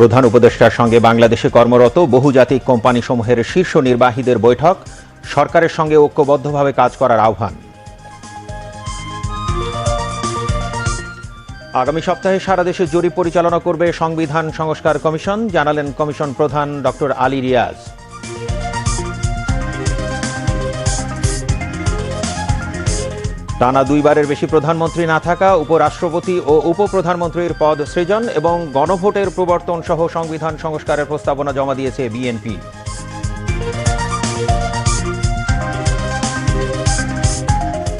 প্রধান উপদেষ্টার সঙ্গে বাংলাদেশে কর্মরত বহুজাতিক কোম্পানিসমূহের শীর্ষ নির্বাহীদের বৈঠক, সরকারের সঙ্গে ঐক্যবদ্ধভাবে কাজ করার আহ্বান। আগামী সপ্তাহে সারা দেশে জরিপ পরিচালনা করবে সংবিধান সংস্কার কমিশন, জানালেন কমিশন প্রধান ডক্টর আলী রিয়াজ। টানা দুইবারের বেশি প্রধানমন্ত্রী না থাকা উপরাষ্ট্রপতি ও উপপ্রধানমন্ত্রীর পদ সৃজন এবং গণভোটের প্রবর্তন সহ সংবিধান সংস্কারের প্রস্তাবনা জমা দিয়েছে বিএনপি।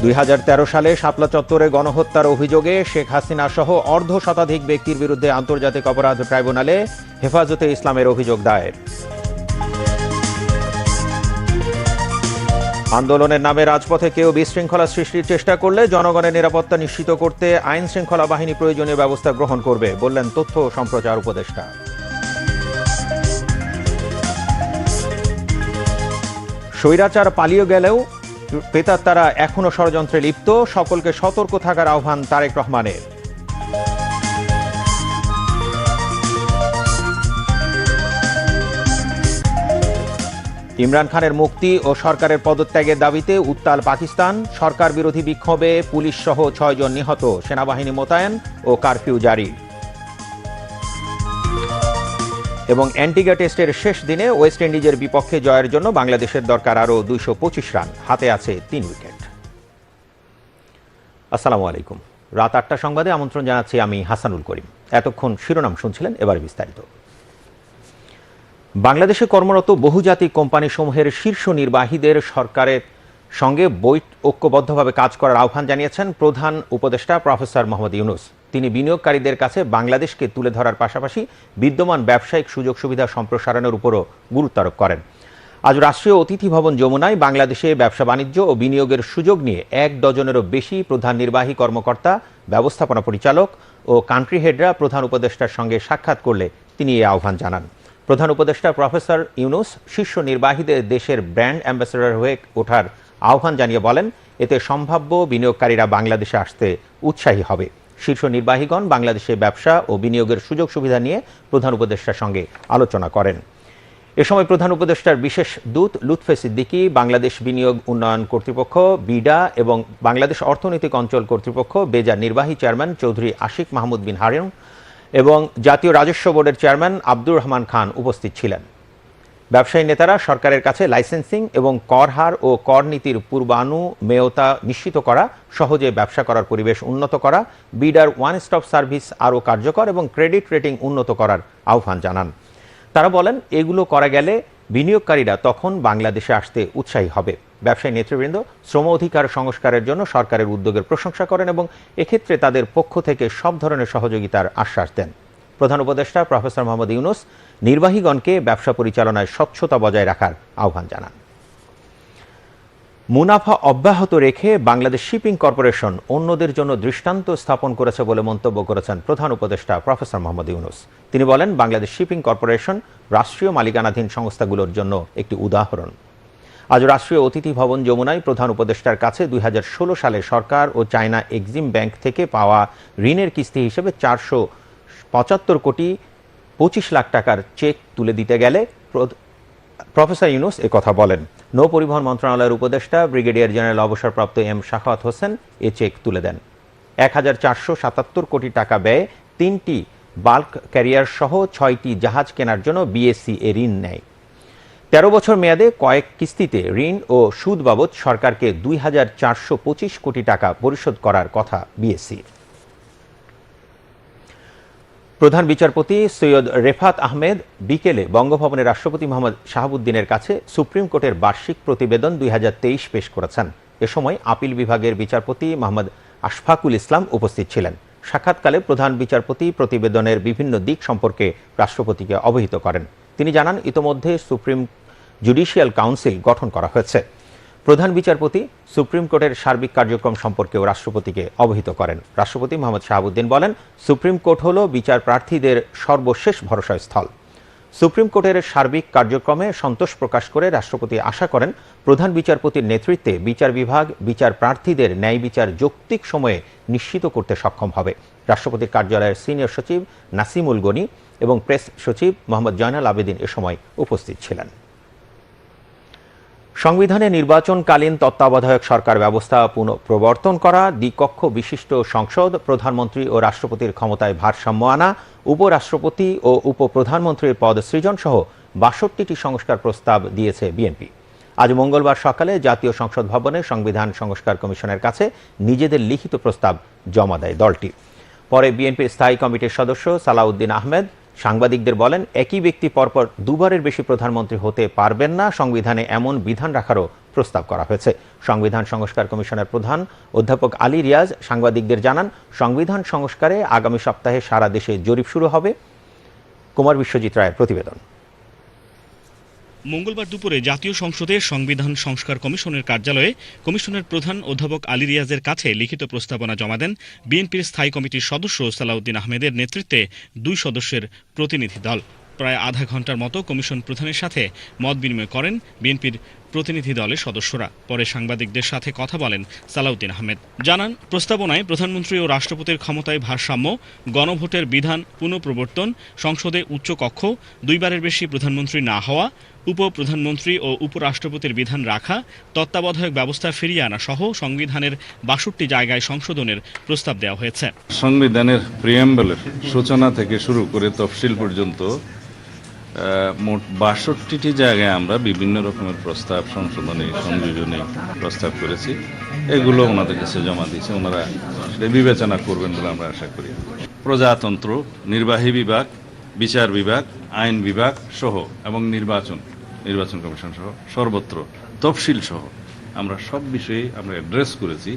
দুই হাজার তেরো সালে শাপলা চত্বরে গণহত্যার অভিযোগে শেখ হাসিনা সহ অর্ধ শতাধিক ব্যক্তির বিরুদ্ধে আন্তর্জাতিক অপরাধ ট্রাইব্যুনালে হেফাজতে ইসলামের অভিযোগ দায়ের। আন্দোলনের নামে রাজপথে কেউ বিশৃঙ্খলা সৃষ্টির চেষ্টা করলে জনগণের নিরাপত্তা নিশ্চিত করতে আইন শৃঙ্খলা বাহিনী প্রয়োজনীয় ব্যবস্থা গ্রহণ করবে, বললেন তথ্য সম্প্রচার উপদেষ্টা। স্বৈরাচার পালিয়ে গেলেও পেতার তারা এখনও ষড়যন্ত্রে লিপ্ত, সকলকে সতর্ক থাকার আহ্বান তারেক রহমানের। ইমরান খানের মুক্তি ও সরকারের পদত্যাগের দাবিতে উত্তাল পাকিস্তান, সরকার বিরোধী বিক্ষোভে পুলিশ সহ ছয়জন নিহত, সেনাবাহিনী মোতায়েন ও কারফিউ জারি। এবং অ্যান্টিগা টেস্টের শেষ দিনে ওয়েস্ট ইন্ডিজের বিপক্ষে জয়ের জন্য বাংলাদেশের দরকার আরও দুইশো পঁচিশ রান, হাতে আছে তিন উইকেট। আসসালামু আলাইকুম। রাত আটটা সংবাদে আমন্ত্রণ জানাচ্ছি আমি হাসানুল করিম। এতক্ষণ শিরোনাম শুনছিলেন এবার বিস্তারিত। বাংলাদেশে কর্মরত বহুজাতিক কোম্পানিসমূহের শীর্ষ নির্বাহীদের সরকারের সঙ্গে বই ঐক্যবদ্ধভাবে কাজ করার আহ্বান জানিয়েছেন প্রধান উপদেষ্টা প্রফেসর মোহাম্মদ ইউনুস। তিনি বিনিয়োগকারীদের কাছে বাংলাদেশকে তুলে ধরার পাশাপাশি বিদ্যমান ব্যবসায়িক সুযোগ সুবিধা সম্প্রসারণের উপরও গুরুত্ব আরোপ করেন। আজ রাষ্ট্রীয় অতিথি ভবন যমুনায় বাংলাদেশে ব্যবসা বাণিজ্য ও বিনিয়োগের সুযোগ নিয়ে এক ডজনেরও বেশি প্রধান নির্বাহী কর্মকর্তা, ব্যবস্থাপনা পরিচালক ও কান্ট্রি হেডরা প্রধান উপদেষ্টার সঙ্গে সাক্ষাৎ করলে তিনি এই আহ্বান জানান। প্রধান উপদেষ্টা প্রফেসর ইউনুস শীর্ষ নির্বাহীদের দেশের ব্র্যান্ড অ্যাম্বাসেডর হয়ে ওঠার আহ্বান জানিয়ে বলেন, এতে সম্ভাব্য বিনিয়োগকারীরা বাংলাদেশে আসতে উৎসাহী হবে। শীর্ষ নির্বাহীগণ বাংলাদেশে ব্যবসা ও বিনিয়োগের সুযোগ সুবিধা নিয়ে প্রধান উপদেষ্টার সঙ্গে আলোচনা করেন। এ সময় প্রধান উপদেষ্টার বিশেষ দূত লুৎফে সিদ্দিকী, বাংলাদেশ বিনিয়োগ উন্নয়ন কর্তৃপক্ষ, বিডা এবং বাংলাদেশ অর্থনৈতিক অঞ্চল কর্তৃপক্ষ বেজা নির্বাহী চেয়ারম্যান চৌধুরী আশিক মাহমুদ বিন হারিম এবং জাতীয় রাজস্ব বোর্ডের চেয়ারম্যান আব্দুর রহমান খান উপস্থিত ছিলেন। ব্যবসায়ী নেতারা সরকারের কাছে লাইসেন্সিং এবং কর হার ও কর নীতির পূর্বানুমেয়তা নিশ্চিত করা, সহজে ব্যবসা করার পরিবেশ উন্নত করা, বিডার ওয়ান স্টপ সার্ভিস আরও কার্যকর এবং ক্রেডিট রেটিং উন্নত করার আহ্বান জানান। তারা বলেন, এগুলো করা গেলে বিনিয়োগকারীরা তখন বাংলাদেশে আসতে উৎসাহী হবে। ব্যবসায়ী নেতৃবৃন্দ শ্রম অধিকার সংস্কারের জন্য সরকারের উদ্যোগের প্রশংসা করেন এবং এক্ষেত্রে তাদের পক্ষ থেকে সব ধরনের সহযোগিতার আশ্বাস দেন। প্রধান উপদেষ্টা প্রফেসর মোহাম্মদ ইউনুস নির্বাহীগণকে ব্যবসা পরিচালনায় স্বচ্ছতা বজায় রাখার আহ্বান জানান। মুনাফা অব্যাহত রেখে বাংলাদেশ শিপিং কর্পোরেশন অন্যদের জন্য দৃষ্টান্ত স্থাপন করেছে বলে মন্তব্য করেছেন প্রধান উপদেষ্টা প্রফেসর মোহাম্মদ ইউনুস। তিনি বলেন, বাংলাদেশ শিপিং কর্পোরেশন রাষ্ট্রীয় মালিকানাধীন সংস্থাগুলোর জন্য একটি উদাহরণ। আজ রাষ্ট্রীয় অতিথি ভবন যমুনায় প্রধান উপদেষ্টার কাছে দুই হাজার ষোলো সালে সরকার ও চায়না এক্সিম ব্যাংক থেকে পাওয়া ঋণের কিস্তি হিসেবে চারশো পঁচাত্তর কোটি পঁচিশ লাখ টাকার চেক তুলে দিতে গেলে প্রফেসর ইউনুস কথা বলেন। নৌ পরিবহন মন্ত্রণালয়ের উপদেষ্টা ব্রিগেডিয়ার জেনারেল অবসরপ্রাপ্ত এম শাখাওয়াত হোসেন এ চেক তুলে দেন। এক হাজার চারশো সাতাত্তর কোটি টাকা ব্যয়ে তিনটি বাল্ক ক্যারিয়ার সহ ছয়টি জাহাজ কেনার জন্য বিএসসি এ ঋণ নেয়। তেরো বছর মেয়াদে কয়েক কিস্তিতে ঋণ ও সুদ বাবদ সরকারকে দুই হাজার চারশো পঁচিশ কোটি টাকা পরিশোধ করার কথা বিএসসির প্রধান বিচারপতি সৈয়দ রেফাত আহমেদ বিকেলে বঙ্গভবনে রাষ্ট্রপতি মোহাম্মদ শাহাবুদ্দিনের কাছে সুপ্রিম কোর্টের বার্ষিক প্রতিবেদন দুই হাজার তেইশ পেশ করেছেন। এ সময় আপিল বিভাগের বিচারপতি মোহাম্মদ আশফাকুল ইসলাম উপস্থিত ছিলেন। সাক্ষাৎকালে প্রধান বিচারপতি প্রতিবেদনের বিভিন্ন দিক সম্পর্কে রাষ্ট্রপতিকে অবহিত করেন। তিনি জানান, ইতোমধ্যে সুপ্রিম জুডিশিয়াল কাউন্সিল গঠন করা হয়েছে। প্রধান বিচারপতি সুপ্রিম কোর্টের সার্বিক কার্যক্রম সম্পর্কেও রাষ্ট্রপতিকে অবহিত করেন। রাষ্ট্রপতি মোহাম্মদ শাহাবুদ্দিন বলেন, সুপ্রিম কোর্ট হল বিচার প্রার্থীদের সর্বশেষ ভরসাস্থল। সুপ্রিম কোর্টের সার্বিক কার্যক্রমে সন্তোষ প্রকাশ করে রাষ্ট্রপতি আশা করেন প্রধান বিচারপতির নেতৃত্বে বিচার বিভাগ, বিচার প্রার্থীদের ন্যায় বিচার যৌক্তিক সময়ে নিশ্চিত করতে সক্ষম হবে। রাষ্ট্রপতির কার্যালয়ের সিনিয়র সচিব নাসিমুল গনি এবং প্রেস সচিব মোহাম্মদ জয়নাল আবেদিন এ সময় উপস্থিত ছিলেন। সংবিধানে নির্বাচনকালীন তত্ত্বাবধায়ক সরকার ব্যবস্থা পুনঃপ্রবর্তন করা, দ্বিকক্ষ বিশিষ্ট সংসদ, প্রধানমন্ত্রী ও রাষ্ট্রপতির ক্ষমতায় ভারসাম্য আনা, উপরাষ্ট্রপতি ও উপপ্রধানমন্ত্রীর পদ সৃজন সহ বাষট্টিটি সংস্কার প্রস্তাব দিয়েছে বিএনপি। আজ মঙ্গলবার সকালে জাতীয় সংসদ ভবনে সংবিধান সংস্কার কমিশনের কাছে নিজেদের লিখিত প্রস্তাব জমা দেয় দলটি। পরে বিএনপির স্থায়ী কমিটির সদস্য সালাউদ্দিন আহমেদ সাংবাদিকদের বলেন, একই ব্যক্তি পরপর দুবারের বেশি প্রধানমন্ত্রী হতে পারবেন না। সংবিধানে এমন বিধান রাখারও প্রস্তাব করা হয়েছে। সংবিধান সংস্কার কমিশনের প্রধান অধ্যাপক আলী রিয়াজ সাংবাদিকদের জানান, সংবিধান সংস্কারে আগামী সপ্তাহে সারা দেশে জরিপ শুরু হবে। কুমার বিশ্বজিৎ রায়ের প্রতিবেদন। মঙ্গলবার দুপুরে জাতীয় সংসদে সংবিধান সংস্কার কমিশনের কার্যালয়ে কমিশনের প্রধান অধ্যাপক আলী রিয়াজের কাছে লিখিত প্রস্তাবনা জমা দেন বিএনপির স্থায়ী কমিটির সদস্য সালাউদ্দিন আহমেদের নেতৃত্বে দুই সদস্যের প্রতিনিধি দল। প্রায় আধা ঘণ্টার মতো কমিশন প্রধানের সাথে মত বিনিময় করেন বিএনপির প্রতিনিধি দলের সদস্যরা। পরে সাংবাদিকদের সাথে কথা বলেন সালাউদ্দিন আহমেদ। জানান, প্রস্তাবনায় প্রধানমন্ত্রী ও রাষ্ট্রপতির ক্ষমতায় ভারসাম্য, গণভোটের বিধান পুনঃপ্রবর্তন, সংসদে উচ্চ কক্ষ দুইবারের বেশি প্রধানমন্ত্রী না হওয়া উপপ্রধানমন্ত্রী ও উপরাষ্ট্রপতির বিধান রাখা, তত্ত্বাবধায়ক ব্যবস্থা ফিরিয়ে আনা সহ সংবিধানের বাষট্টি জায়গায় সংশোধনের প্রস্তাব দেওয়া হয়েছে। সংবিধানের প্রিয়াম্বলের সূচনা থেকে শুরু করে তফসিল পর্যন্ত মোট বাষট্টিটি জায়গায় আমরা বিভিন্ন রকমের প্রস্তাব, সংশোধনে, সংযোজনী প্রস্তাব করেছি। এগুলো ওনাদের কাছে জমা দিয়েছে। ওনারা বিবেচনা করবেন বলে আমরা আশা করি। প্রজাতন্ত্র, নির্বাহী বিভাগ বিচার বিভাগ, আইন বিভাগ সহ এবং নির্বাচন নির্বাচন কমিশন সহ সর্বত্র তফসিল সহ আমরা সব বিষয়ে আমরা অ্যাড্রেস করেছি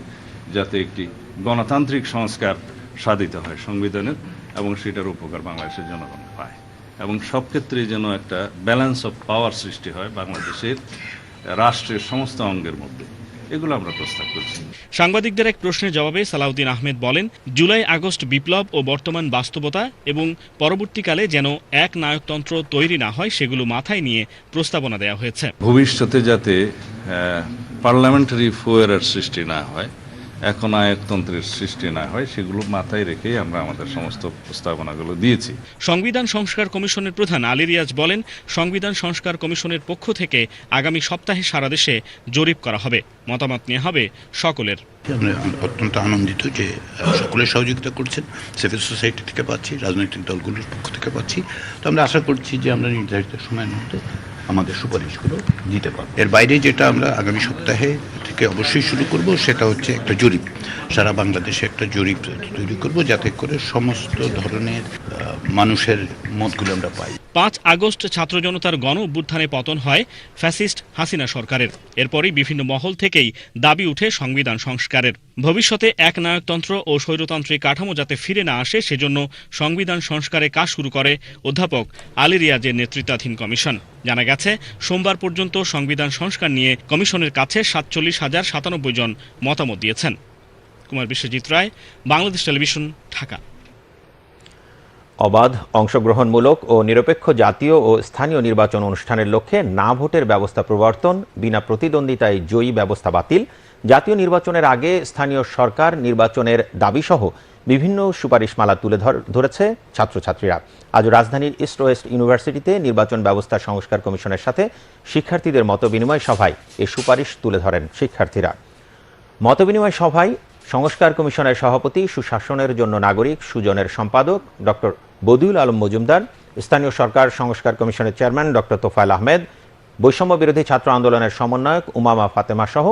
যাতে একটি গণতান্ত্রিক সংস্কার সাধিত হয় সংবিধানের এবং সেটার উপকার বাংলাদেশের জনগণ পায়। এবং সব ক্ষেত্রে যেন একটা ব্যালেন্স অফ পাওয়ার সৃষ্টি হয় বাংলাদেশের রাষ্ট্রের সমস্ত অঙ্গের মধ্যে। এগুলো আমরা প্রস্তাব করছি। সাংবাদিকদের এক প্রশ্নের জবাবে সালাউদ্দিন আহমেদ বলেন জুলাই আগস্ট বিপ্লব ও বর্তমান বাস্তবতা এবং পরবর্তীকালে যেন এক নায়কতন্ত্র তৈরি না হয় সেগুলো মাথায় নিয়ে প্রস্তাবনা দেওয়া হয়েছে। ভবিষ্যতে যাতে পার্লামেন্টারি ফোয়ারের সৃষ্টি না হয় এখন আয়কতন্ত্রের সৃষ্টি না হয় সেগুলো মাথায় রেখেই আমরা আমাদের সমস্ত প্রস্তাবনাগুলো দিয়েছি। সংবিধান সংস্কার কমিশনের প্রধান আলী রিয়াজ বলেন সংবিধান সংস্কার কমিশনের পক্ষ থেকে আগামী সপ্তাহে সারা দেশে জরিপ করা হবে। মতামত নেওয়া হবে সকলের। অত্যন্ত আনন্দিত যে সকলে সহযোগিতা করছেন সিভিল সোসাইটি থেকে পাচ্ছি রাজনৈতিক দলগুলোর পক্ষ থেকে পাচ্ছি। তো আমরা আশা করছি যে আমরা নির্ধারিত সময়ের মধ্যে আমাদের সুপারিশগুলো দিতে পারব। এর বাইরে যেটা আমরা আগামী সপ্তাহে থেকে অবশ্যই শুরু করব, সেটা হচ্ছে একটা জরিপ। সারা বাংলাদেশে একটা জরিপ তৈরি করব, যাতে করে সমস্ত ধরনের মানুষের মতগুলো আমরা পাই। পাঁচ আগস্ট ছাত্র জনতার গণ অভ্যুত্থানে পতন হয় ফ্যাসিস্ট হাসিনা সরকারের। এরপরই বিভিন্ন মহল থেকেই দাবি উঠে সংবিধান সংস্কারের। ভবিষ্যতে এক নায়কতন্ত্র ও স্বৈরতান্ত্রিক কাঠামো যাতে ফিরে না আসে, সেজন্য সংবিধান সংস্কারে কাজ শুরু করে অধ্যাপক আলী রিয়াজের নেতৃত্বাধীন কমিশন। জানা গেছে, সোমবার পর্যন্ত সংবিধান সংস্কার নিয়ে কমিশনের কাছে সাতচল্লিশ হাজার সাতানব্বই জন মতামত দিয়েছেন। কুমার বিশ্বজিৎ রায়, বাংলাদেশ টেলিভিশন, ঢাকা। অবাধ, অংশগ্রহণমূলক ও নিরপেক্ষ জাতীয় ও স্থানীয় নির্বাচন অনুষ্ঠানের লক্ষ্যে না ভোটের ব্যবস্থা প্রবর্তন, বিনা প্রতিদ্বন্দ্বিতায় জয়ী ব্যবস্থা বাতিল, জাতীয় নির্বাচনের আগে স্থানীয় সরকার নির্বাচনের দাবিসহ বিভিন্ন সুপারিশমালা তুলে ধর- ধরেছে ছাত্রছাত্রীরা। আজ রাজধানীর ইস্ট ওয়েস্ট ইউনিভার্সিটিতে নির্বাচন ব্যবস্থা সংস্কার কমিশনের সাথে শিক্ষার্থীদের মতবিনিময় সভায় এ সুপারিশ তুলে ধরেন শিক্ষার্থীরা। মতবিনিময় সভায় সংস্কার কমিশনের সভাপতি, সুশাসনের জন্য নাগরিক, সুজনের সম্পাদক, ডক্টর বদিউল আলম মজুমদার, স্থানীয় সরকার সংস্কার কমিশনের চেয়ারম্যান ডক্টর তোফায়েল আহমেদ, বৈষম্য বিরোধী ছাত্র আন্দোলনের সমন্বয়ক উমামা ফাতেমা সহ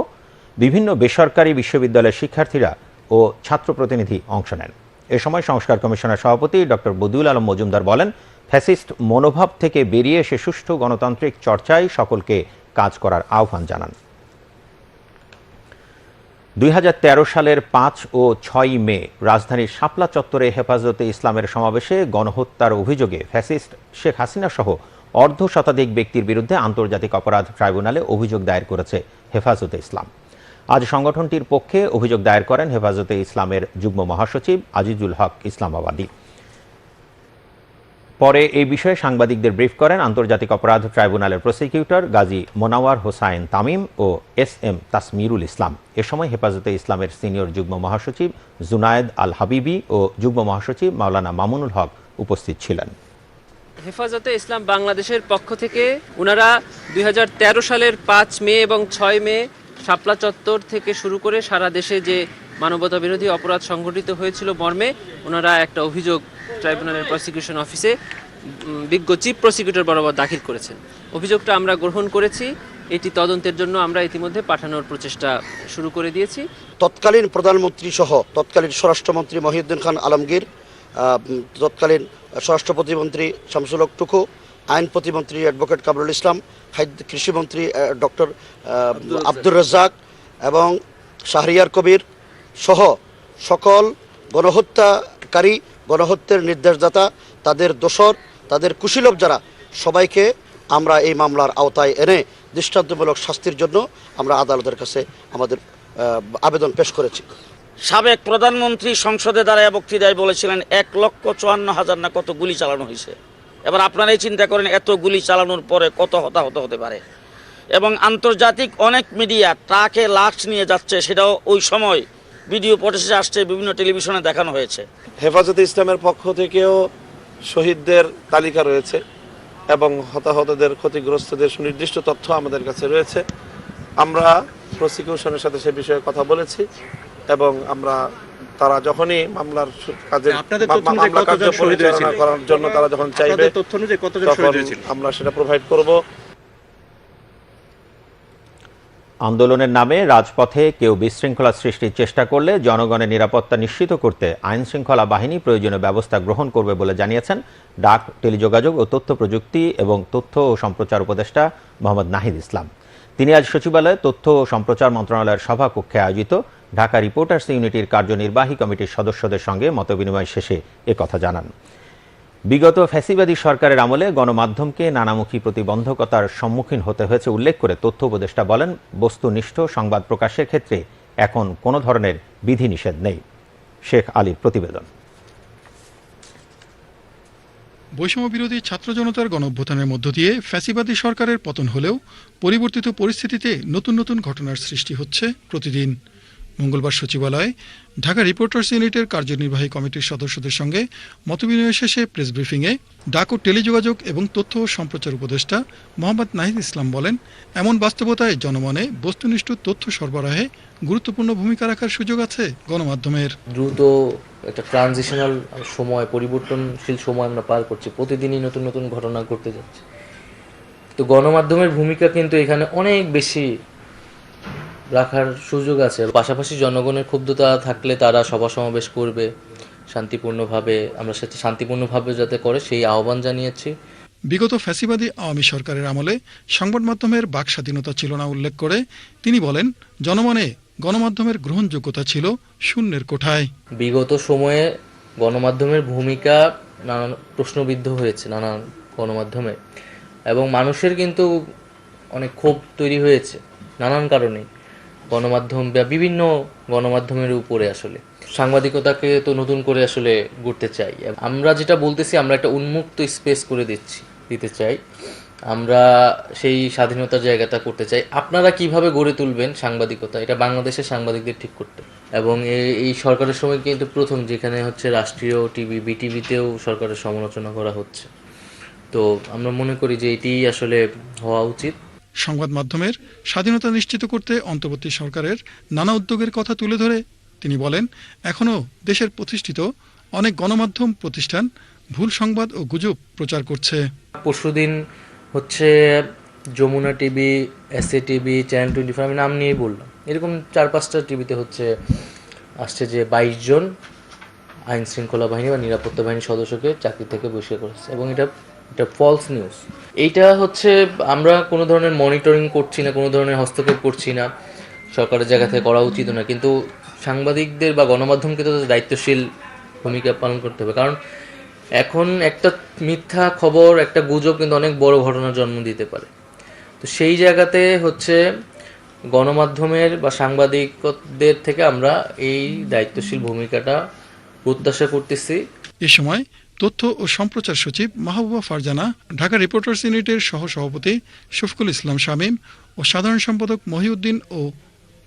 বিভিন্ন বেসরকারি বিশ্ববিদ্যালয়ের শিক্ষার্থীরা ও ছাত্র প্রতিনিধি অংশ নেন। এ সময় সংস্কার কমিশনের সভাপতি ডক্টর বদিউল আলম মজুমদার বলেন, ফ্যাসিস্ট মনোভাব থেকে বেরিয়ে এসে সুষ্ঠু গণতান্ত্রিক চর্চায় সকলকে কাজ করার আহ্বান জানান। দুই হাজার তেরো সালের পাঁচ ও ছয় মে রাজধানীর শাপলা চত্বরে হেফাজতে ইসলামের সমাবেশে গণহত্যার অভিযোগে ফ্যাসিস্ট শেখ হাসিনা সহ অর্ধ শতাধিক ব্যক্তির বিরুদ্ধে আন্তর্জাতিক অপরাধ ট্রাইব্যুনালে অভিযোগ দায়ের করেছে হেফাজতে ইসলাম। আজ সংগঠনটির পক্ষে অভিযোগ দায়ের করেন হেফাজতে ইসলামের যুগ্ম মহাসচিব আজিজুল হক ইসলামাবাদী। পরে এই বিষয়ে সাংবাদিকদের ব্রিফ করেন আন্তর্জাতিক অপরাধ ট্রাইব্যুনালের প্রসিকিউটর গাজী মোনাওয়ার হোসাইন তামিম ও এস এম তাসমিরুল ইসলাম। এ সময় হেফাজতে ইসলামের সিনিয়র যুগ্ম মহাসচিব জুনায়েদ আল হাবিবি ও যুগ্ম মহাসচিব মাওলানা মামুনুল হক উপস্থিত ছিলেন। হেফাজতে ইসলাম বাংলাদেশের পক্ষ থেকে ওনারা দুই হাজার তেরো সালের পাঁচ মে এবং ছয় মে শাপলা চত্বর থেকে শুরু করে সারা দেশে যে মানবতা বিরোধী অপরাধ সংঘটিত হয়েছিল মর্মে। ওনারা একটা অভিযোগ ট্রাইব্যুনালের প্রসিকিউশন অফিসে বিজ্ঞ চিফ প্রসিকিউটর বরাবর দাখিল করেছেন। অভিযোগটা আমরা গ্রহণ করেছি। এটি তদন্তের জন্য আমরা ইতিমধ্যে পাঠানোর প্রচেষ্টা শুরু করে দিয়েছি। তৎকালীন প্রধানমন্ত্রী সহ তৎকালীন স্বরাষ্ট্রমন্ত্রী মহিউদ্দিন খান আলমগীর তৎকালীন স্বরাষ্ট্র প্রতিমন্ত্রী শামসুল টুকু আইন প্রতিমন্ত্রী অ্যাডভোকেট কামরুল ইসলাম খাদ্য কৃষিমন্ত্রী ডক্টর আব্দুর রাজ্জাক এবং শাহরিয়ার কবির সহ সকল গণহত্যাকারী, গণহত্যার নির্দেশদাতা, তাদের দোসর তাদের কুশীলভ যারা, সবাইকে আমরা এই মামলার আওতায় এনে দৃষ্টান্তমূলক শাস্তির জন্য আমরা আদালতের কাছে আমাদের আবেদন পেশ করেছি। সাবেক প্রধানমন্ত্রী সংসদে দাঁড়ায় বক্তৃতায় বলেছিলেন, এক লক্ষ চুয়ান্ন হাজার না কত গুলি চালানো হয়েছে। এবার আপনারাই চিন্তা করেন, এত গুলি চালানোর পরে কত হতাহত হতে পারে। এবং আন্তর্জাতিক অনেক মিডিয়া ট্রাকে লাশ নিয়ে যাচ্ছে, সেটাও ওই সময় ভিডিও পটেজে আসছে বিভিন্ন টেলিভিশনে দেখানো হয়েছে। হেফাজতে ইসলামের পক্ষ থেকেও শহীদদের তালিকা রয়েছে এবং হতাহতদের ক্ষতিগ্রস্তদের সুনির্দিষ্ট তথ্য আমাদের কাছে রয়েছে। আমরা প্রসিকিউশনের সাথে সে বিষয়ে কথা বলেছি এবং আমরা তারা যখনই মামলার কাজে মামলা কার্য পরিচালনা করার জন্য তারা যখন চাইবে তথ্য অনুযায়ী কতজন তখন আমরা সেটা প্রোভাইড করব। আন্দোলনের নামে রাজপথে কেউ বিশৃঙ্খলা সৃষ্টির চেষ্টা করলে জনগণের নিরাপত্তা নিশ্চিত করতে আইন শৃঙ্খলা বাহিনী প্রয়োজনীয় ব্যবস্থা গ্রহণ করবে বলে জানিয়েছেন ডাক, টেলিযোগাযোগ ও তথ্য প্রযুক্তি এবং তথ্য ও সম্প্রচার উপদেষ্টা মোহাম্মদ নাহিদ ইসলাম। তিনি আজ সচিবালয়ে তথ্য ও সম্প্রচার মন্ত্রণালয়ের সভাকক্ষে আয়োজিত ঢাকা রিপোর্টার্স ইউনিটির কার্যনির্বাহী কমিটির সদস্যদের সঙ্গে মতবিনিময় শেষে একথা জানান। বিগত ফ্যাসিবাদী সরকারের আমলে গণমাধ্যমকে নানামুখী প্রতিবন্ধকতার সম্মুখীন হতে হয়েছে উল্লেখ করে তথ্য উপদেষ্টা বলেন, বস্তুনিষ্ঠ সংবাদ প্রকাশের ক্ষেত্রে এখন কোনো ধরনের বিধিনিষেধ নেই। শেখ আলীর প্রতিবেদন। বৈষম্য বিরোধী ছাত্র জনতার গণঅভ্যুত্থানের মধ্য দিয়ে ফ্যাসিবাদী সরকারের পতন হলেও পরিবর্তিত পরিস্থিতিতে নতুন নতুন ঘটনার সৃষ্টি হচ্ছে প্রতিদিন। মঙ্গলবার সচিবালয়ে, ঢাকা রিপোর্টার্স ইউনিটের কার্যনির্বাহী কমিটির সদস্যদের সঙ্গে মতবিনিময় শেষে প্রেস ব্রিফিংয়ে ডাক ও টেলিযোগাযোগ এবং তথ্য ও সম্প্রচার উপদেষ্টা মোহাম্মদ নাহিদ ইসলাম বলেন, এমন বাস্তবতায় জনমনে বস্তুনিষ্ঠ তথ্য সরবরাহে গুরুত্বপূর্ণ ভূমিকা রাখার সুযোগ আছে গণমাধ্যমের। দ্রুত একটা ট্রানজিশনাল সময়, পরিবর্তনশীল সময় আমরা পার করছি। প্রতিদিনই নতুন নতুন ঘটনা ঘটতে যাচ্ছে। তো গণমাধ্যমের ভূমিকা কিন্তু এখানে অনেক বেশি রাখার সুযোগ আছে। পাশাপাশি জনগণের ক্ষুব্ধতা থাকলে তারা সভা সমাবেশ করবে। শান্তিপূর্ণভাবে আমরা সেটা শান্তিপূর্ণভাবে যাতে করে সেই আহ্বান জানিয়েছি। বিগত ফ্যাসিবাদী আওয়ামী সরকারের আমলে সংবাদ মাধ্যমের বাক স্বাধীনতা ছিল না উল্লেখ করে তিনি বলেন জনমনে গণমাধ্যমের গ্রহণযোগ্যতা ছিল শূন্যের কোঠায়। বিগত সময়ে গণমাধ্যমের ভূমিকা নানান প্রশ্নবিদ্ধ হয়েছে নানান গণমাধ্যমে। এবং মানুষের কিন্তু অনেক ক্ষোভ তৈরি হয়েছে নানান কারণে। গণমাধ্যম বা বিভিন্ন গণমাধ্যমের উপরে আসলে। সাংবাদিকতাকে তো নতুন করে আসলে গড়তে চাই। আমরা যেটা বলতেছি, আমরা একটা উন্মুক্ত স্পেস করে দিচ্ছি, দিতে চাই। আমরা সেই স্বাধীনতার জায়গাটা করতে চাই। আপনারা কীভাবে গড়ে তুলবেন সাংবাদিকতা? এটা বাংলাদেশের সাংবাদিকদের ঠিক করতে এবং এই- সরকারের সময় কিন্তু প্রথম, যেখানে হচ্ছে রাষ্ট্রীয় টিভি, বিটিভিতেও সরকারের সমালোচনা করা হচ্ছে। তো আমরা মনে করি যে এটি আসলে হওয়া উচিত। সংবাদ মাধ্যমের স্বাধীনতা নিশ্চিত করতে অন্তর্বর্তী সরকারের নানা উদ্যোগের কথা তুলে ধরে, তিনি বলেন, এখনও দেশের প্রতিষ্ঠিত অনেক গণমাধ্যম প্রতিষ্ঠান ভুল সংবাদ ও গুজব প্রচার করছে। পরশুদিন হচ্ছে Jamuna TV SA TV, channel twenty five নাম নিয়েই বললাম। এরকম চার পাঁচটা টিভিতে হচ্ছে আসছে যে বাইশ জন আইন শৃঙ্খলা বাহিনী বা নিরাপত্তা বাহিনীর সদস্যকে চাকরি থেকে বহিষ্কার করেছে এবং এটা এটা ফলস নিউজ এইটা হচ্ছে আমরা কোনো ধরনের মনিটরিং করছি না, কোনো ধরনের হস্তক্ষেপ করছি না। সরকারের জায়গা থেকে করা উচিত না, কিন্তু সাংবাদিকদের বা গণমাধ্যমকে তো দায়িত্বশীল ভূমিকা পালন করতে হবে। কারণ এখন একটা মিথ্যা খবর, একটা গুজব কিন্তু অনেক বড় ঘটনার জন্ম দিতে পারে। তো সেই জায়গাতে হচ্ছে গণমাধ্যমের বা সাংবাদিকদের থেকে আমরা এই দায়িত্বশীল ভূমিকাটা প্রত্যাশা করতেছি। এ সময় তথ্য ও সম্প্রচার সচিব মাহবুবা ফারজানা, ঢাকা রিপোর্টার্স ইউনিটের সহ সভাপতি শফকুল ইসলাম শামীম ও সাধারণ সম্পাদক মহিউদ্দিন ও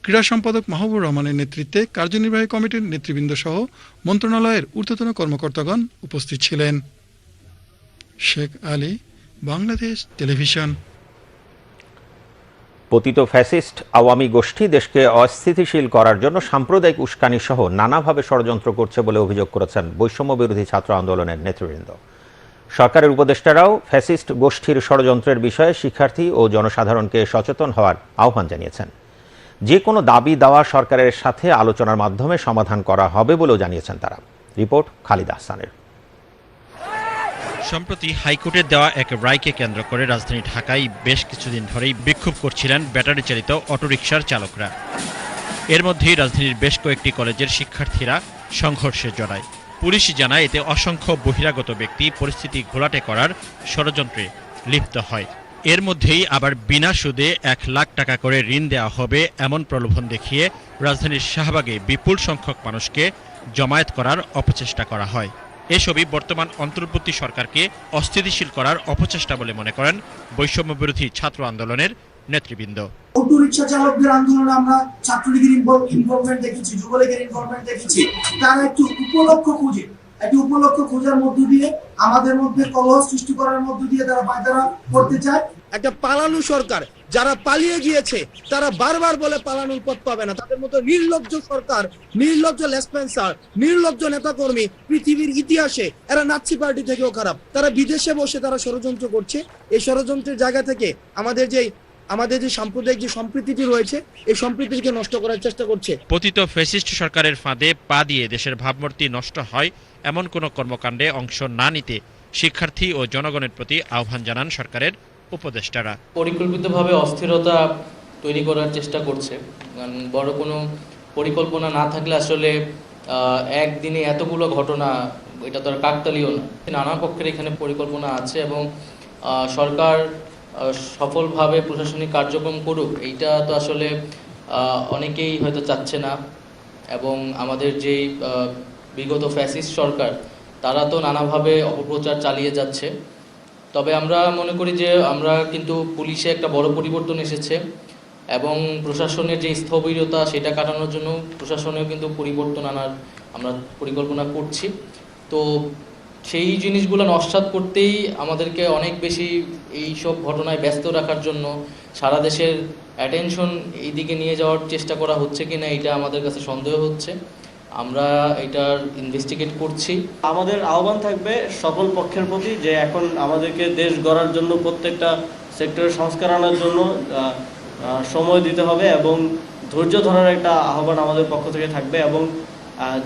ক্রীড়া সম্পাদক মাহবুব রহমানের নেতৃত্বে কার্যনির্বাহী কমিটির নেতৃবৃন্দ সহ মন্ত্রণালয়ের ঊর্ধ্বতন কর্মকর্তাগণ উপস্থিত ছিলেন। শেখ আলী, বাংলাদেশ টেলিভিশন। পতিত ফ্যাসিস্ট আওয়ামী গোষ্ঠী দেশকে অস্থিতিশীল করার জন্য সাম্প্রদায়িক উস্কানি সহ নানাভাবে ষড়যন্ত্র করছে বলে অভিযোগ করেছেন বৈষম্য বিরোধী ছাত্র আন্দোলনের নেতৃবৃন্দ। সরকারের উপদেষ্টারাও ফ্যাসিস্ট গোষ্ঠীর ষড়যন্ত্রের বিষয়ে শিক্ষার্থী ও জনসাধারণকে সচেতন হওয়ার আহ্বান জানিয়েছেন। যে কোনো দাবি দেওয়া সরকারের সাথে আলোচনার মাধ্যমে সমাধান করা হবে বলেও জানিয়েছেন তারা। রিপোর্ট খালিদ আহসানের। সম্প্রতি হাইকোর্টের দেওয়া এক রায়কে কেন্দ্র করে রাজধানী ঢাকায় বেশ কিছুদিন ধরেই বিক্ষোভ করছিলেন ব্যাটারি চালিত অটোরিকশার চালকরা। এর মধ্যেই রাজধানীর বেশ কয়েকটি কলেজের শিক্ষার্থীরা সংঘর্ষে জড়ায়। পুলিশ জানায় এতে অসংখ্য বহিরাগত ব্যক্তি পরিস্থিতি ঘোলাটে করার ষড়যন্ত্রে লিপ্ত হয়। এর মধ্যেই আবার বিনা সুদে এক লাখ টাকা করে ঋণ দেওয়া হবে এমন প্রলোভন দেখিয়ে রাজধানীর শাহবাগে বিপুল সংখ্যক মানুষকে জমায়েত করার অপচেষ্টা করা হয়। এসবই বর্তমান অন্তর্বর্তী সরকারকে অস্থিতিশীল করার অপচেষ্টা বলে মনে করেন বৈষম্য বিরোধী ছাত্র আন্দোলনের নেতৃবৃন্দ। অটো রিক্সা চালকদের আন্দোলনে আমরা ছাত্রলীগের ইনভলভমেন্ট দেখেছি যুবলীগের ইনভলভমেন্ট দেখেছি। তারা একটু উপলক্ষ খুঁজে একটি উপলক্ষ খোঁজার মধ্য দিয়ে আমাদের মধ্যে কলহ সৃষ্টি করার মধ্য দিয়ে তারা পায়তারা করতে চায়। একটা পালানো সরকার যারা পালিয়ে গিয়েছে, তারা বারবার বলে পালানোর পথ পাবে না। তাদের মতো নির্লজ্জ সরকার, নির্লজ্জ লেসপেন্সার, নির্লজ্জ নেতাকর্মী পৃথিবীর ইতিহাসে, এরা নাৎসি পার্টি থেকেও খারাপ। তারা বিদেশে বসে তারা ষড়যন্ত্র করছে। এই ষড়যন্ত্রের জায়গা থেকে আমাদের যে আমাদের যে সাম্প্রদায়িক যে সম্প্রীতিটি রয়েছে, এই সম্প্রীতিকে নষ্ট করার চেষ্টা করছে। পতিত ফ্যাসিস্ট সরকারের ফাঁদে পা দিয়ে দেশের ভাবমূর্তি নষ্ট হয়, এমন কোনো কর্মকাণ্ডে অংশ না নিতে শিক্ষার্থী ও জনগণের প্রতি আহ্বান জানান সরকারের উপদেষ্টারা। পরিকল্পিতভাবে অস্থিরতা তৈরি করার চেষ্টা করছে। বড় কোনো পরিকল্পনা না থাকলে আসলে একদিনে এতগুলো ঘটনা, এটা তো আর কাকতালীয় না। নানা পক্ষের এখানে পরিকল্পনা আছে এবং সরকার সফলভাবে প্রশাসনিক কার্যক্রম করুক, এইটা তো আসলে অনেকেই হয়তো চাচ্ছে না। এবং আমাদের যেই বিগত ফ্যাসিস্ট সরকার, তারা তো নানাভাবে অপপ্রচার চালিয়ে যাচ্ছে। তবে আমরা মনে করি যে আমরা কিন্তু পুলিশে একটা বড় পরিবর্তন এসেছে এবং প্রশাসনের যে স্থবিরতা সেটা কাটানোর জন্য প্রশাসনেও কিন্তু পরিবর্তন আনার আমরা পরিকল্পনা করছি। তো সেই জিনিসগুলো নস্বাত করতেই আমাদেরকে অনেক বেশি এই সব ঘটনায় ব্যস্ত রাখার জন্য সারা দেশের অ্যাটেনশন এই দিকে নিয়ে যাওয়ার চেষ্টা করা হচ্ছে কিনা এটা আমাদের কাছে সন্দেহ হচ্ছে। আমরা এটার ইনভেস্টিগেট করছি। আমাদের আহ্বান থাকবে সকল পক্ষের প্রতি যে এখন আমাদেরকে দেশ গড়ার জন্য প্রত্যেকটা সেক্টরের সংস্কার আনার জন্য সময় দিতে হবে এবং ধৈর্য ধরার একটা আহ্বান আমাদের পক্ষ থেকে থাকবে এবং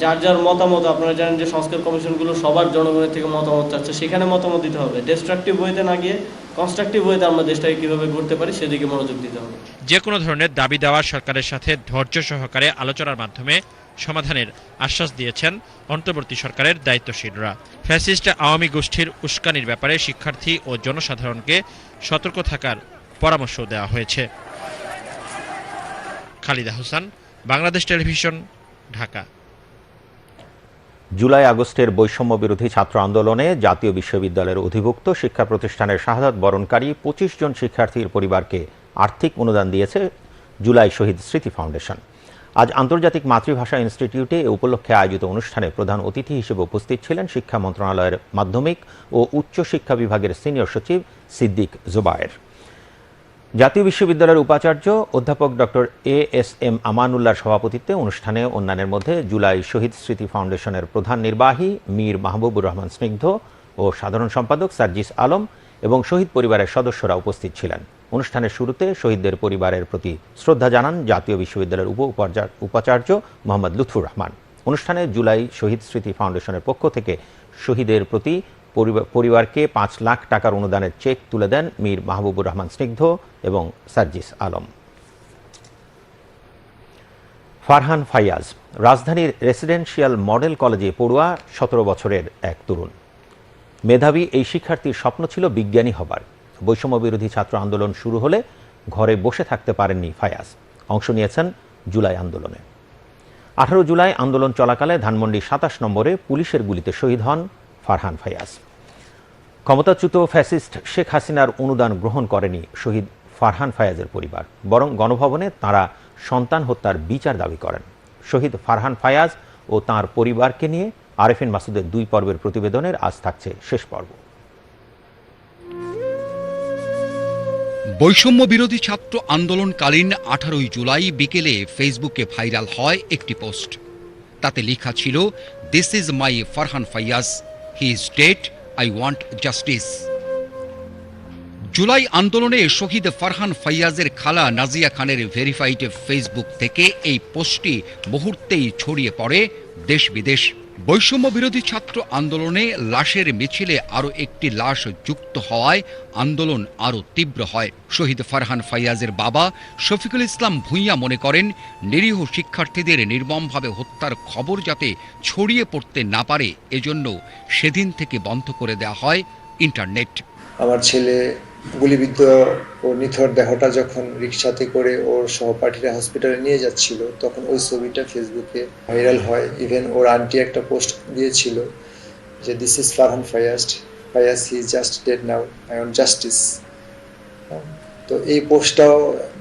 যার যার মতামত, আপনারা জানেন যে সংস্কার কমিশনগুলো সবার জনগণের থেকে মতামত চাচ্ছে, সেখানে মতামত দিতে হবে। ডিস্ট্রাকটিভ ওয়েতে না গিয়ে কনস্ট্রাকটিভ ওয়েতে আমরা দেশটাকে কীভাবে গড়তে পারি, সেদিকে মনোযোগ দিতে হবে। যে কোনো ধরনের দাবি দেওয়া সরকারের সাথে ধৈর্য সহকারে আলোচনার মাধ্যমে সমাধানের আশ্বাস দিয়েছেন অন্তর্বর্তী সরকারের দায়িত্বশীলরা। ফ্যাসিস্ট আওয়ামী গোষ্ঠীর উস্কানির ব্যাপারে শিক্ষার্থী ও জনসাধারণকে সতর্ক থাকার পরামর্শ দেওয়া হয়েছে। খালিদা হোসান, বাংলাদেশ টেলিভিশন, ঢাকা। জুলাই আগস্টের বৈষম্য বিরোধী ছাত্র আন্দোলনে জাতীয় বিশ্ববিদ্যালয়ের অধিভুক্ত শিক্ষা প্রতিষ্ঠানের শাহাদাত বরণকারী পঁচিশ জন শিক্ষার্থীর পরিবারকে আর্থিক অনুদান দিয়েছে জুলাই শহীদ স্মৃতি ফাউন্ডেশন। আজ আন্তর্জাতিক মাতৃভাষা ইনস্টিটিউটে এ উপলক্ষে আয়োজিত অনুষ্ঠানে প্রধান অতিথি হিসেবে উপস্থিত ছিলেন শিক্ষা মন্ত্রণালয়ের মাধ্যমিক ও উচ্চ শিক্ষা বিভাগের সিনিয়র সচিব সিদ্দিক জুবায়ের। জাতীয় বিশ্ববিদ্যালয়ের উপাচার্য অধ্যাপক ডক্টর এ এস এম আমানুল্লাহর সভাপতিত্বে অনুষ্ঠানে অন্যান্যের মধ্যে জুলাই শহীদ স্মৃতি ফাউন্ডেশনের প্রধান নির্বাহী মীর মাহবুবুর রহমান স্নিগ্ধ ও সাধারণ সম্পাদক সার্জিস আলম এবং শহীদ পরিবারের সদস্যরা উপস্থিত ছিলেন। অনুষ্ঠানের শুরুতে শহীদদের পরিবারের প্রতি শ্রদ্ধা জানান জাতীয় বিশ্ববিদ্যালয়ের উপ উপাচার্য মোহাম্মদ লুৎফুর রহমান। অনুষ্ঠানে জুলাই শহীদ স্মৃতি ফাউন্ডেশনের পক্ষ থেকে শহীদের প্রতি পরিবারকে পাঁচ লাখ টাকার অনুদানের চেক তুলে দেন মীর মাহবুবুর রহমান স্নিগ্ধ এবং সার্জিস আলম। ফারহান ফাইয়াজ, রাজধানীর রেসিডেন্সিয়াল মডেল কলেজে পড়ুয়া সতেরো বছরের এক তরুণ। মেধাবী এই শিক্ষার্থীর স্বপ্ন ছিল বিজ্ঞানী হবার। বৈষম্য বিরোধী ছাত্র আন্দোলন শুরু হলে ঘরে বসে থাকতে পারেননি ফায়াজ। অংশ নিয়েছেন জুলাই আন্দোলনে। আঠারো জুলাই আন্দোলন চলাকালে ধানমন্ডি সাতাশ নম্বরে পুলিশের গুলিতে শহীদ হন ফারহান ফায়াজ। ক্ষমতাচ্যুত ফ্যাসিস্ট শেখ হাসিনার অনুদান গ্রহণ করেনি শহীদ ফারহান ফায়াজের পরিবার, বরং গণভবনে তারা সন্তান হত্যার বিচার দাবি করেন। শহীদ ফারহান ফায়াজ ও তার পরিবারকে নিয়ে আরেফিন মাসুদের দুই পর্বের প্রতিবেদনের আজ থাকছে শেষ পর্ব। বৈষম্য বিরোধী ছাত্র আন্দোলনকালীন আঠারোই জুলাই বিকেলে ফেসবুকে ভাইরাল হয় একটি পোস্ট। তাতে লেখা ছিল this is my Farhan Faiyaz he is dead I want justice July আন্দোলনে শহীদ ফারহান ফাইয়াজের খালা নাজিয়া খানের ভেরিফাইড ফেসবুক থেকে এই পোস্টটি মুহূর্তেই ছড়িয়ে পড়ে দেশ বিদেশ। বৈষম্য বিরোধী ছাত্র আন্দোলনে লাশের মিছিলে আরও একটি লাশ যুক্ত হওয়ায় আন্দোলন আরও তীব্র হয়। শহীদ ফারহান ফাইয়াজের বাবা শফিকুল ইসলাম ভূঁইয়া মনে করেন, নিরীহ শিক্ষার্থীদের নির্মমভাবে হত্যার খবর যাতে ছড়িয়ে পড়তে না পারে এজন্য সেদিন থেকে বন্ধ করে দেওয়া হয় ইন্টারনেট। আমার ছেলে গুলিবিদ্ধ ও নিথর দেহটা যখন রিক্সাতে করে ওর সহপাঠীরা হসপিটালে নিয়ে যাচ্ছিল, তখন ওই ছবিটা ফেসবুকে ভাইরাল হয়। ইভেন ওর আন্টি একটা পোস্ট দিয়েছিল যে this is Farhan Faiyaz Faiyaz he just dead now I want justice তো এই পোস্টটাও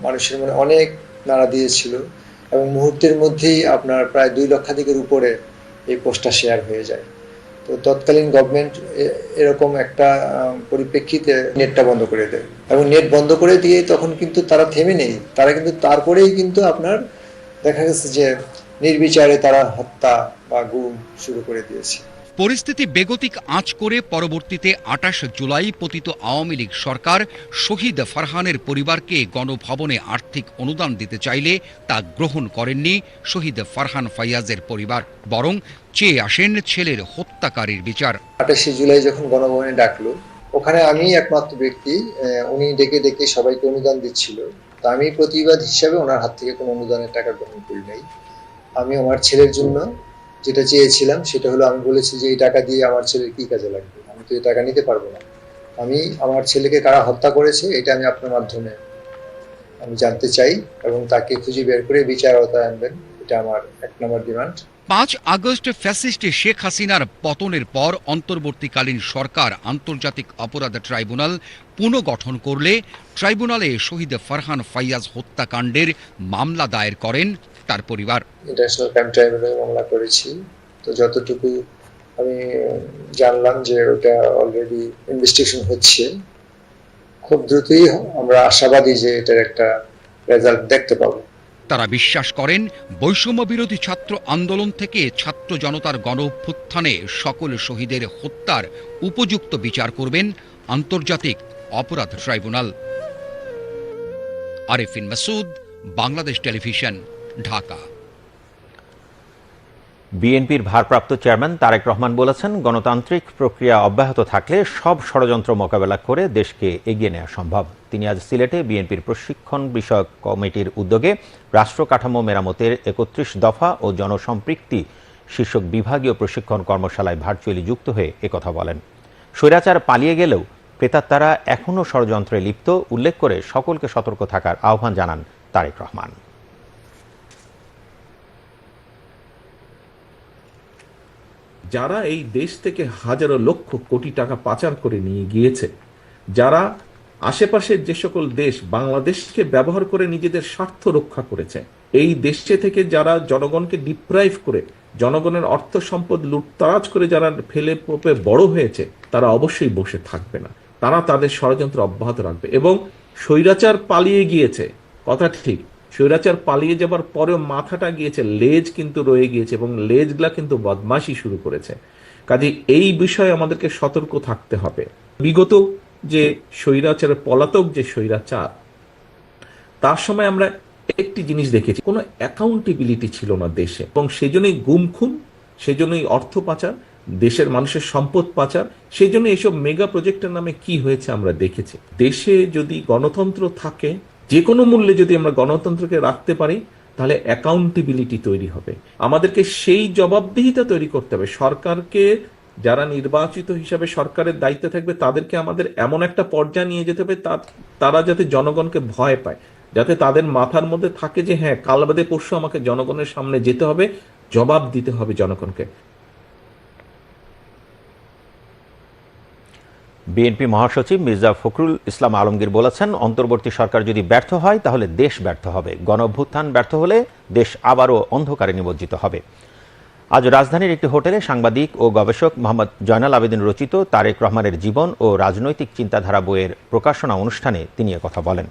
মানুষের মনে অনেক নাড়া দিয়েছিল এবং মুহূর্তের মধ্যেই আপনার প্রায় দুই লক্ষাধিকের উপরে এই পোস্টটা শেয়ার হয়ে যায়। তো তৎকালীন গভর্নমেন্ট এরকম একটা পরিপ্রেক্ষিতে নেটটা বন্ধ করে দেয়। এবং নেট বন্ধ করে দিয়ে তখন কিন্তু তারা থেমে নেই। তারা কিন্তু তারপরেই কিন্তু আপনার দেখা গেছে যে নির্বিচারে তারা হত্যা বা গুম শুরু করে দিয়েছে। পরিস্থিতি বেগতিক আঁচ করে পরবর্তীতে আটাশ জুলাই পতিত আওয়ামী লীগ সরকার শহীদ ফারহানের পরিবারকে গণভবনে আর্থিক অনুদান দিতে চাইলে তা গ্রহণ করেননি শহীদ ফারহান ফাইয়াজের পরিবার, বরং চেয়ে আসেন ছেলের হত্যাকারীর বিচার। আঠাশে জুলাই যখন গণভবনে ডাকলো, ওখানে আমি একমাত্র ব্যক্তি উনি ডেকে ডেকে সবাইকে অনুদান দিচ্ছিল। তা আমি প্রতিবাদ হিসাবে ওনার হাত থেকে কোনো অনুদানের টাকা গ্রহণ করি নাই। আমি আমার ছেলের জন্য যেটা চেয়েছিলাম, সেটা হলো আমি বলেছি যে, এই টাকা দিয়ে আমার ছেলের কি কাজে লাগবে? আমি তো এই টাকা নিতে পারব না। আমি আমার ছেলেকে কারা হত্যা করেছে, এটা আমি আপনার মাধ্যমে আমি জানতে চাই এবং তাকে খুঁজে বের করে বিচার আওতায় আনবেন। এটা আমার এক নম্বর ডিমান্ড। পাঁচ আগস্ট ফ্যাসিস্ট শেখ হাসিনার পতনের পর অন্তর্বর্তীকালীন সরকার আন্তর্জাতিক অপরাধ ট্রাইব্যুনাল পুনর্গঠন করলে, ট্রাইব্যুনালে শহীদ ফারহান ফাইয়াজ হত্যাকাণ্ডের মামলা দায়ের করেন তার পরিবার। ইন্টারন্যাশনাল ক্রাইম ট্রাইব্যুনালে মামলা করেছি। তো যতটুকু আমি জানলাম যে ওটা অলরেডি ইনভেস্টিগেশন হচ্ছে খুব দ্রুতই আমরা আশাবাদী যে এটার একটা রেজাল্ট দেখতে পাবো। তারা বিশ্বাস করেন বৈষম্য বিরোধী ছাত্র আন্দোলন থেকে ছাত্র জনতার গণ অভ্যুত্থানে সকল শহীদের হত্যার উপযুক্ত বিচার করবেন আন্তর্জাতিক অপরাধ ট্রাইব্যুনাল। আরেফিন মাসুদ বাংলাদেশ টেলিভিশন। ঢাকা। বিএনপির ভারপ্রাপ্ত চেয়ারম্যান তারেক রহমান বলেছেন, গণতান্ত্রিক প্রক্রিয়া অব্যাহত থাকলে সব ষড়যন্ত্র মোকাবেলা করে দেশকে এগিয়ে নেওয়া সম্ভব। তিনি আজ সিলেটে বিএনপির প্রশিক্ষণ বিষয়ক কমিটির উদ্যোগে রাষ্ট্র কাঠামো মেরামতের একত্রিশ দফা ও জনসম্পৃক্তি শীর্ষক বিভাগীয় প্রশিক্ষণ কর্মশালায় ভার্চুয়ালি যুক্ত হয়ে একথা বলেন। স্বৈরাচার পালিয়ে গেলেও প্রেতাত্মারা এখনও ষড়যন্ত্রে লিপ্ত, উল্লেখ করে সকলকে সতর্ক থাকার আহ্বান জানান তারেক রহমান। যারা এই দেশ থেকে হাজারো লক্ষ কোটি টাকা পাচার করে নিয়ে গিয়েছে, যারা আশেপাশের যে সকল দেশ বাংলাদেশকে ব্যবহার করে নিজেদের স্বার্থ রক্ষা করেছে, এই দেশে থেকে যারা জনগণকে ডিপ্রাইভ করে, জনগণের অর্থ সম্পদ লুটতারাজ করে যারা ফেলে পোপে বড় হয়েছে, তারা অবশ্যই বসে থাকবে না। তারা তাদের ষড়যন্ত্র অব্যাহত রাখবে এবং স্বৈরাচার পালিয়ে গিয়েছে। কথা ঠিক। স্বৈরাচার পালিয়ে যাবার পরেও মাথাটা গিয়েছে, লেজ কিন্তু রয়ে গিয়েছে এবং লেজগুলা কিন্তু বদমাশি শুরু করেছে। কাজে এই বিষয়ে আমাদেরকে সতর্ক থাকতে হবে। বিগত যে স্বৈরাচারের পলাতক যে স্বৈরাচার, তার সময় আমরা একটি জিনিস দেখেছি, কোনো অ্যাকাউন্টেবিলিটি ছিল না দেশে এবং সেজন্যই গুম খুন, সেজন্যই অর্থ পাচার, দেশের মানুষের সম্পদ পাচার সেই জন্য এইসব মেগা প্রজেক্টের নামে কি হয়েছে আমরা দেখেছি। দেশে যদি গণতন্ত্র থাকে যে কোনো মূল্যে যদি আমরা গণতন্ত্রকে রাখতে পারি, তাহলে অ্যাকাউন্টেবিলিটি তৈরি হবে। আমাদেরকে সেই জবাবদিহিতা তৈরি করতে হবে। সরকারকে যারা নির্বাচিত হিসাবে সরকারের দায়িত্বে থাকবে, তাদেরকে আমাদের এমন একটা পর্যায়ে নিয়ে যেতে হবে তারা যাতে জনগণকে ভয় পায়। যাতে তাদের মাথার মধ্যে থাকে যে হ্যাঁ কাল বাদে পরশু আমাকে জনগণের সামনে যেতে হবে, জবাব দিতে হবে জনগণকে। বিএনপি মহাসচিব মির্জা ফখরুল ইসলাম আলমগীর বলেছেন, অন্তর্বর্তী সরকার যদি ব্যর্থ হয়, তাহলে দেশ ব্যর্থ হবে। গণ অভ্যুত্থান ব্যর্থ হলে দেশ আবারও অন্ধকারে নিমজ্জিত হবে। আজ রাজধানীর একটি হোটেলে সাংবাদিক ও গবেষক মোহাম্মদ জয়নাল আবেদিন রচিত তারেক রহমানের জীবন ও রাজনৈতিক চিন্তাধারা বইয়ের প্রকাশনা অনুষ্ঠানে তিনি কথা বলেন।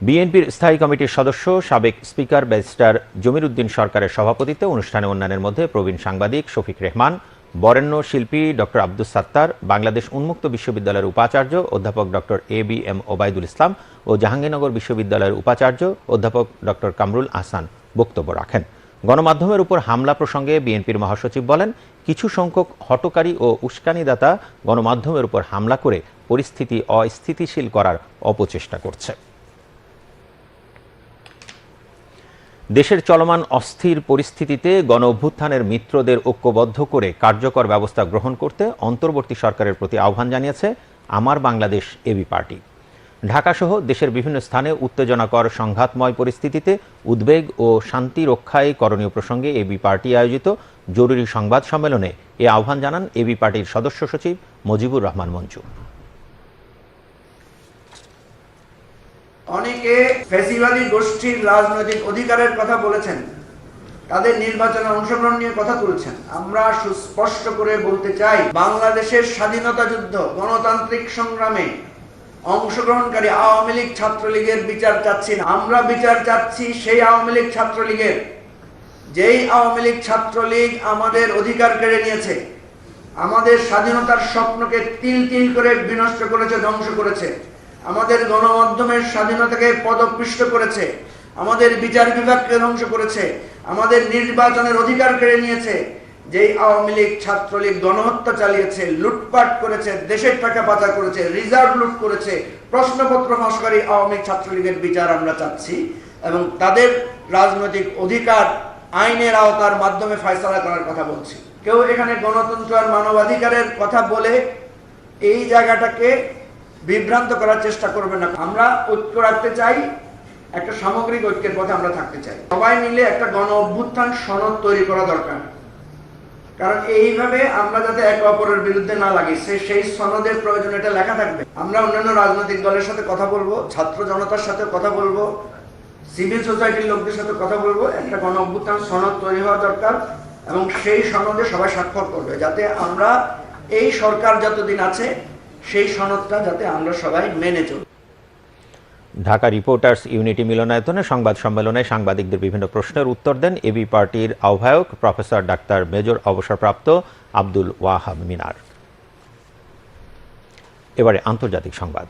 বিএনপির স্থায়ী কমিটির সদস্য, সাবেক স্পিকার ব্যারিস্টার জমির উদ্দিন সরকারের সভাপতিত্বে অনুষ্ঠানে অন্যান্যের মধ্যে প্রবীণ সাংবাদিক শফিক রেহমান বরেণ্য শিল্পী ডক্টর আব্দুস সাত্তার, বাংলাদেশ উন্মুক্ত বিশ্ববিদ্যালয়ের উপাচার্য অধ্যাপক doctor A B M Obaidul Islam ও জাহাঙ্গীরনগর বিশ্ববিদ্যালয়ের উপাচার্য অধ্যাপক ডক্টর কামরুল আহসান বক্তব্য রাখেন। গণমাধ্যমের উপর হামলা প্রসঙ্গে বিএনপির মহাসচিব বলেন, কিছু সংখ্যক হটকারী ও উস্কানিদাতা গণমাধ্যমের উপর হামলা করে পরিস্থিতি অস্থিতিশীল করার অপচেষ্টা করছে। দেশের চলমান অস্থির পরিস্থিতিতে গণ অভ্যুত্থানের মিত্রদের ঐক্যবদ্ধ করে কার্যকর ব্যবস্থা গ্রহণ করতে অন্তর্বর্তী সরকারের প্রতি আহ্বান জানিয়েছে আমার বাংলাদেশ এবি পার্টি। ঢাকাসহ দেশের বিভিন্ন স্থানে উত্তেজনাকর সংঘাতময় পরিস্থিতিতে উদ্বেগ ও শান্তি রক্ষায় করণীয় প্রসঙ্গে এবি পার্টি আয়োজিত জরুরি সংবাদ সম্মেলনে এ আহ্বান জানান এবি পার্টির সদস্য সচিব মজিবুর রহমান মঞ্জু। অনেকে ফেসিবাদী গোষ্ঠীর রাজনৈতিক অধিকারের কথা বলেছেন, তাদের নির্বাচনে অংশগ্রহণ নিয়ে কথা তুলছেন। আমরা সুস্পষ্ট করে বলতে চাই, বাংলাদেশের স্বাধীনতা যুদ্ধ, গণতান্ত্রিক সংগ্রামে অংশগ্রহণকারী আওয়ামী লীগ ছাত্রলীগের বিচার চাচ্ছি না। আমরা বিচার চাচ্ছি সেই আওয়ামী লীগ ছাত্রলীগের, যেই আওয়ামী লীগ ছাত্রলীগ আমাদের অধিকার কেড়ে নিয়েছে, আমাদের স্বাধীনতার স্বপ্নকে তিল তিল করে বিনষ্ট করেছে, ধ্বংস করেছে। আমাদের গণমাধ্যমের স্বাধীনতাকে পদপৃষ্ট করেছে, আমাদের বিচার বিভাগকে ধ্বংস করেছে, আমাদের নির্বাচনের অধিকার কেড়ে নিয়েছে, যেই আওয়ামী লীগ, ছাত্রলীগ গণহত্যা চালিয়েছে, লুটপাট করেছে, দেশের টাকা পাচার করেছে, রিজার্ভ লুট করেছে, প্রশ্নপত্র ফাঁসকারী আওয়ামী লীগ ছাত্রলীগের বিচার আমরা চাচ্ছি এবং তাদের রাজনৈতিক অধিকার আইনের আওতার মাধ্যমে ফয়সলা করার কথা বলছি। কেউ এখানে গণতন্ত্র আর মানবাধিকারের কথা বলে এই জায়গাটাকে বিভ্রান্ত করার চেষ্টা করবে না। আমরা ঐক্য রাখতে চাই, একটা সামগ্রিক ঐক্যের পথে আমরা থাকতে চাই। সবাই মিলে একটা গণ অভ্যুত্থান সনদ তৈরি করা দরকার। কারণ এইভাবে আমরা যাতে একে অপরের বিরুদ্ধে না লাগি, সে সেই সনদের প্রয়োজন এটা লেখা থাকবে। আমরা অন্যান্য রাজনৈতিক দলের সাথে কথা বলব, ছাত্র জনতার সাথে কথা বলব, সিভিল সোসাইটির লোকদের সাথে কথা বলব, একটা গণ অভ্যুত্থান সনদ তৈরি হওয়া দরকার এবং সেই সনদে সবাই স্বাক্ষর করবে, যাতে আমরা এই সরকার যতদিন আছে সেই সনদটা যাতে আমরা সবাই মেনে চলি। ঢাকা রিপোর্টার্স ইউনিটি মিলনায়তনে সংবাদ সম্মেলনে সাংবাদিকদের বিভিন্ন প্রশ্নের উত্তর দেন এবি পার্টির আহ্বায়ক প্রফেসর ডাক্তার মেজর অবসরপ্রাপ্ত আব্দুল ওয়াহাব মিনার। এবারে আন্তর্জাতিক সংবাদ।